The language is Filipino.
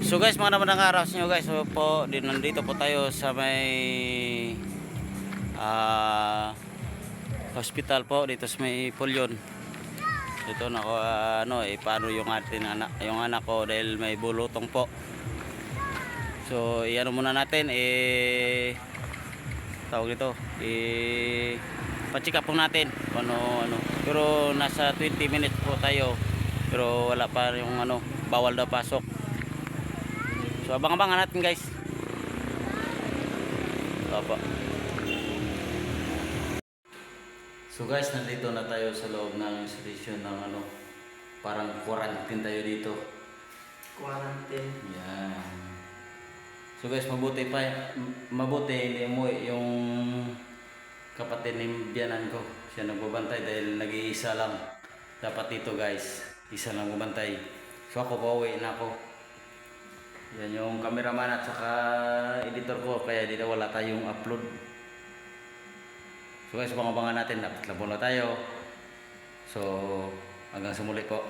So guys, mga naman ang araw sa inyo guys. So po, nandito po tayo sa may ah hospital po dito sa may Pulyon. Dito na ko ah, ano eh paano yung atin anak, yung anak ko dahil may bulutong po. So, iano muna natin eh tawag dito eh pa-check up po natin ano ano. Pero nasa 20 minutes po tayo. Pero wala pa yung ano, bawal daw pasok. So abang-abangan natin guys. Opo. So guys, nandito na tayo sa loob ng station ng ano, parang quarantine tayo dito. Quarantine. Yan. So guys, mabuti pa, mabuti hindi mo yung kapatid ni biyanan ko. Siya nagbabantay dahil nag-iisa lang. Dapat dito guys, isa lang bumantay. So ako pauwi na ako. Yan yung cameraman at saka editor ko kaya dito wala tayong upload. So guys, abangan natin. Dapat labo na tayo. So hanggang sa muli po.